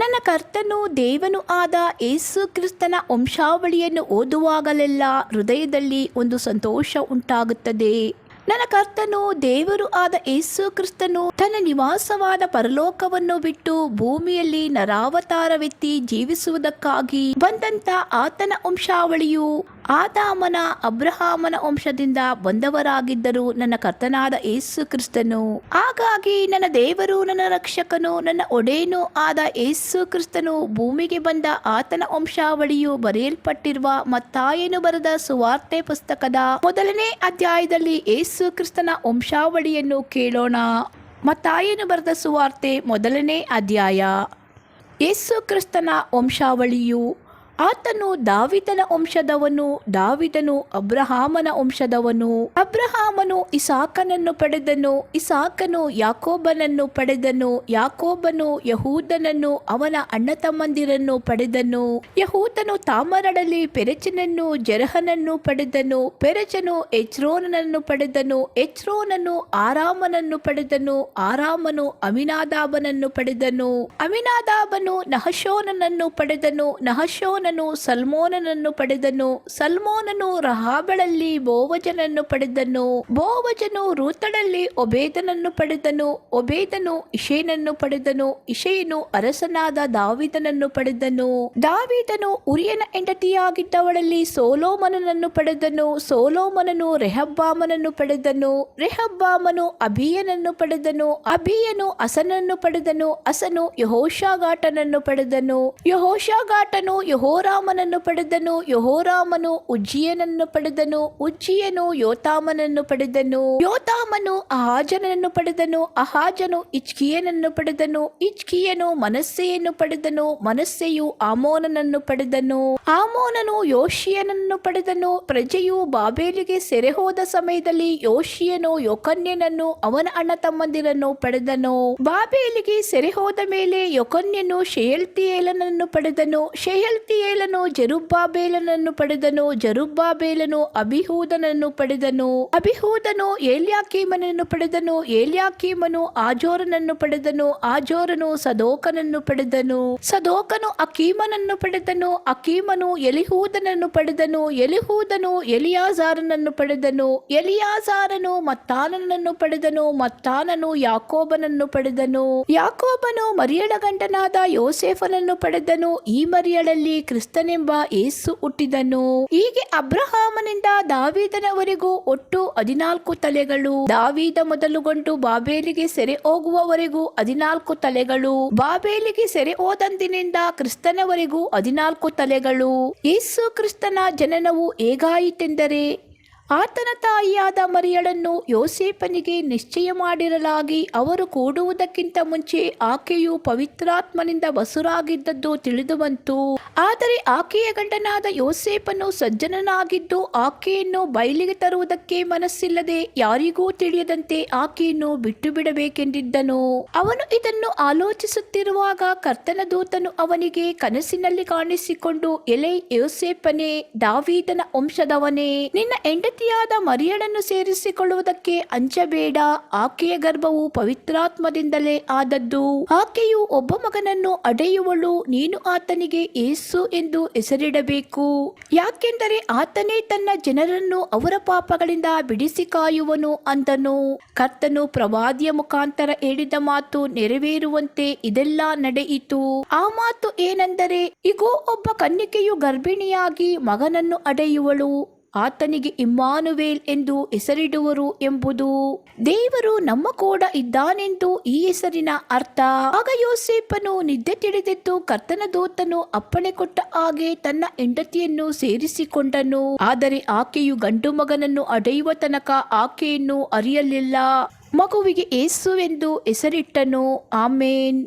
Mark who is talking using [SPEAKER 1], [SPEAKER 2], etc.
[SPEAKER 1] ನನ್ನ ಕರ್ತನು ದೇವನು ಆದ ಏಸು ಕ್ರಿಸ್ತನ ವಂಶಾವಳಿಯನ್ನು ಓದುವಾಗಲೆಲ್ಲ ಹೃದಯದಲ್ಲಿ ಒಂದು ಸಂತೋಷ ಉಂಟಾಗುತ್ತದೆ ನನ್ನ ಕರ್ತನು ದೇವರು ಆದ ಯೇಸು ಕ್ರಿಸ್ತನು ತನ್ನ ನಿವಾಸವಾದ ಪರಲೋಕವನ್ನು ಬಿಟ್ಟು ಭೂಮಿಯಲ್ಲಿ ನರಾವತಾರವೆತ್ತಿ ಜೀವಿಸುವುದಕ್ಕಾಗಿ ಬಂದಂತ ಆತನ ವಂಶಾವಳಿಯು ಆದಾಮನ ಅಬ್ರಹಾಮನ ವಂಶದಿಂದ ಬಂದವರಾಗಿದ್ದರು ನನ್ನ ಕರ್ತನಾದ ಏಸು ಕ್ರಿಸ್ತನು ಹಾಗಾಗಿ ನನ್ನ ದೇವರು ನನ್ನ ರಕ್ಷಕನು ನನ್ನ ಒಡೆಯನು ಆದ ಏಸು ಕ್ರಿಸ್ತನು ಭೂಮಿಗೆ ಬಂದ ಆತನ ವಂಶಾವಳಿಯು ಬರೆಯಲ್ಪಟ್ಟಿರುವ ಮತ್ತಾಯನು ಬರೆದ ಸುವಾರ್ತೆ ಪುಸ್ತಕದ ಮೊದಲನೇ ಅಧ್ಯಾಯದಲ್ಲಿ ಏಸು ಯೇಸು ಕ್ರಿಸ್ತನ ವಂಶಾವಳಿಯನ್ನು ಕೇಳೋಣ ಮತ್ತಾಯನು ಬರೆದ ಸುವಾರ್ತೆ ಮೊದಲನೇ ಅಧ್ಯಾಯ ಯೇಸು ಕ್ರಿಸ್ತನ ವಂಶಾವಳಿಯು ಆತನು ದಾವಿದನ ವಂಶದವನು ದಾವಿದನು ಅಬ್ರಹಾಮನ ವಂಶದವನು ಅಬ್ರಹಾಮನು ಇಸಾಕನನ್ನು ಪಡೆದನು ಇಸಾಕನು ಯಾಕೋಬನನ್ನು ಪಡೆದನು ಯಾಕೋಬನು ಯಹೂದನನ್ನು ಅವನ ಅಣ್ಣ ತಮ್ಮಂದಿರನ್ನು ಪಡೆದನು ಯಹೂದನು ತಾಮರಡಲಿ ಪೆರಚನನ್ನು ಜರಹನನ್ನು ಪಡೆದನು ಪೆರಚನು ಎಚ್ರೋನನ್ನು ಪಡೆದನು ಎಚ್ರೋನನು ಆರಾಮನನ್ನು ಪಡೆದನು ಆರಾಮನು ಅಮಿನಾದಾಬನನ್ನು ಪಡೆದನು ಅಮಿನಾದಾಬನು ನಹಶೋನನನ್ನು ಪಡೆದನು ನಹಶೋನ ರಹಾಬನನು ಸಲ್ಮೋನನನ್ನು ಪಡೆದನು ಸಲ್ಮೋನನು ರಹಾಬಳಲ್ಲಿ ಬೋವಜನನ್ನು ಪಡೆದನು ಬೋವಜನು ರೂತಳಲ್ಲಿ ಒಬೇದನನ್ನು ಪಡೆದನು ಒಬೇದನು ಇಶೇನನ್ನು ಪಡೆದನು ಇಷೇನು ಅರಸನಾದ ದಾವಿದನನ್ನು ಪಡೆದನು ದಾವಿದನು ಉರಿಯನ ಹೆಂಡತಿಯಾಗಿದ್ದವಳಲ್ಲಿ ಸೋಲೋಮನನನ್ನು ಪಡೆದನು ಸೋಲೋಮನನು ರೆಹಬ್ಬಾಮನನ್ನು ಪಡೆದನು ರೆಹಬ್ಬಾಮನು ಅಭಿಯನನ್ನು ಪಡೆದನು ಅಭಿಯನು ಅಸನನ್ನು ಪಡೆದನು ಅಸನು ಯಹೋಷಾಘಾಟನನ್ನು ಪಡೆದನು ಯಹೋಷಾಘಾಟನು ಯಹೋ ಯಹೋರಾಮನನ್ನು ಪಡೆದನು ಯಹೋರಾಮನು ಉಜ್ಜಿಯನನ್ನು ಪಡೆದನು ಉಜ್ಜಿಯನು ಯೋತಾಮನನ್ನು ಪಡೆದನು ಯೋತಾಮನು ಅಹಾಜನನ್ನು ಪಡೆದನು ಅಹಾಜನು ಇಚ್ಕಿಯನನ್ನು ಪಡೆದನು ಇಚ್ಕಿಯನು ಮನಸ್ಸೆಯನ್ನು ಪಡೆದನು ಮನಸ್ಸೆಯು ಆಮೋನನನ್ನು ಪಡೆದನು ಆಮೋನನು ಯೋಶಿಯನನ್ನು ಪಡೆದನು ಪ್ರಜೆಯು ಬಾಬೇಲಿಗೆ ಸೆರೆ ಹೋದ ಸಮಯದಲ್ಲಿ ಯೋಶಿಯನು ಯೋಕನ್ಯನನ್ನು ಅವನ ಅಣ್ಣ ತಮ್ಮಂದಿರನ್ನು ಪಡೆದನು ಬಾಬೇಲಿಗೆ ಸೆರೆ ಹೋದ ಮೇಲೆ ಯೋಕನ್ಯನು ಶೆಯಲ್ತಿಯೇಲನನ್ನು ಪಡೆದನು ಶೆಯಲ್ತಿ ಉಜ್ಜಿಯೇಲನು ಜರುಬ್ಬಾಬೇಲನನ್ನು ಪಡೆದನು ಜರುಬ್ಬಾಬೇಲನು ಅಭಿಹೂದನನ್ನು ಪಡೆದನು ಅಭಿಹೂದನು ಏಲ್ಯಾಕೀಮನನ್ನು ಪಡೆದನು ಏಲ್ಯಾಕೀಮನು ಆಜೋರನನ್ನು ಪಡೆದನು ಆಜೋರನು ಸದೋಕನನ್ನು ಪಡೆದನು ಸದೋಕನು ಅಕೀಮನನ್ನು ಪಡೆದನು ಅಕೀಮನು ಎಲಿಹೂದನನ್ನು ಪಡೆದನು ಎಲಿಹೂದನು ಎಲಿಯಾಜಾರನನ್ನು ಪಡೆದನು ಎಲಿಯಾಜಾರನು ಮತ್ತಾನನನ್ನು ಪಡೆದನು ಮತ್ತಾನನು ಯಾಕೋಬನನ್ನು ಪಡೆದನು ಯಾಕೋಬನು ಮರಿಯಳ ಗಂಡನಾದ ಯೋಸೇಫನನ್ನು ಪಡೆದನು ಈ ಮರಿಯಳಲ್ಲಿ ಕ್ರಿಸ್ತನೆಂಬ ಏಸು ಹುಟ್ಟಿದನು ಹೀಗೆ ಅಬ್ರಹಾಮನಿಂದ ದಾವೀದನವರೆಗೂ ಒಟ್ಟು ಹದಿನಾಲ್ಕು ತಲೆಗಳು ದಾವೀದ ಮೊದಲುಗೊಂಡು ಬಾಬೇಲಿಗೆ ಸೆರೆ ಹೋಗುವವರೆಗೂ ಹದಿನಾಲ್ಕು ತಲೆಗಳು ಬಾಬೇಲಿಗೆ ಸೆರೆ ಹೋದಂದಿನಿಂದ ಕ್ರಿಸ್ತನವರೆಗೂ ಹದಿನಾಲ್ಕು ತಲೆಗಳು ಏಸು ಕ್ರಿಸ್ತನ ಜನನವು ಹೇಗಾಯಿತೆಂದರೆ ಆತನ ತಾಯಿಯಾದ ಮರಿಯಳನ್ನು ಯೋಸೇಪನಿಗೆ ನಿಶ್ಚಯ ಮಾಡಿರಲಾಗಿ ಅವರು ಕೂಡುವುದಕ್ಕಿಂತ ಮುಂಚೆ ಆಕೆಯು ಪವಿತ್ರಾತ್ಮನಿಂದ ವಸುರಾಗಿದ್ದದ್ದು ತಿಳಿದುಬಂತು ಆದರೆ ಆಕೆಯ ಗಂಡನಾದ ಯೋಸೇಪನು ಸಜ್ಜನನಾಗಿದ್ದು ಆಕೆಯನ್ನು ಬಯಲಿಗೆ ತರುವುದಕ್ಕೆ ಮನಸ್ಸಿಲ್ಲದೆ ಯಾರಿಗೂ ತಿಳಿಯದಂತೆ ಆಕೆಯನ್ನು ಬಿಟ್ಟು ಬಿಡಬೇಕೆಂದಿದ್ದನು ಅವನು ಇದನ್ನು ಆಲೋಚಿಸುತ್ತಿರುವಾಗ ಕರ್ತನ ದೂತನು ಅವನಿಗೆ ಕನಸಿನಲ್ಲಿ ಕಾಣಿಸಿಕೊಂಡು ಎಲೆ ಯೋಸೇಪನೇ ದಾವೀದನ ವಂಶದವನೇ ನಿನ್ನ ಹೆಂಡತಿ ಪತಿಯಾದ ಮರಿಯಳನ್ನು ಸೇರಿಸಿಕೊಳ್ಳುವುದಕ್ಕೆ ಅಂಚಬೇಡ ಆಕೆಯ ಗರ್ಭವು ಪವಿತ್ರಾತ್ಮದಿಂದಲೇ ಆದದ್ದು ಆಕೆಯು ಒಬ್ಬ ಮಗನನ್ನು ಅಡೆಯುವಳು ನೀನು ಆತನಿಗೆ ಏಸು ಎಂದು ಹೆಸರಿಡಬೇಕು ಯಾಕೆಂದರೆ ಆತನೇ ತನ್ನ ಜನರನ್ನು ಅವರ ಪಾಪಗಳಿಂದ ಬಿಡಿಸಿ ಕಾಯುವನು ಅಂದನು ಕರ್ತನು ಪ್ರವಾದಿಯ ಮುಖಾಂತರ ಹೇಳಿದ ಮಾತು ನೆರವೇರುವಂತೆ ಇದೆಲ್ಲ ನಡೆಯಿತು ಆ ಮಾತು ಏನೆಂದರೆ ಇಗೋ ಒಬ್ಬ ಕನ್ನಿಕೆಯು ಗರ್ಭಿಣಿಯಾಗಿ ಮಗನನ್ನು ಅಡೆಯುವಳು ಆತನಿಗೆ ಇಮ್ಮಾನುವೇಲ್ ಎಂದು ಹೆಸರಿಡುವರು ಎಂಬುದು ದೇವರು ನಮ್ಮ ಕೂಡ ಇದ್ದಾನೆಂದು ಈ ಹೆಸರಿನ ಅರ್ಥ ಆಗ ಯೋಸೇಪನು ನಿದ್ದೆ ತಿಳಿದಿತ್ತು ಕರ್ತನ ದೂತನು ಅಪ್ಪಣೆ ಕೊಟ್ಟ ಹಾಗೆ ತನ್ನ ಹೆಂಡತಿಯನ್ನು ಸೇರಿಸಿಕೊಂಡನು ಆದರೆ ಆಕೆಯು ಗಂಡು ಮಗನನ್ನು ಅಡೆಯುವ ತನಕ ಆಕೆಯನ್ನು ಅರಿಯಲಿಲ್ಲ ಮಗುವಿಗೆ ಏಸು ಎಂದು ಹೆಸರಿಟ್ಟನು ಆಮೇನ್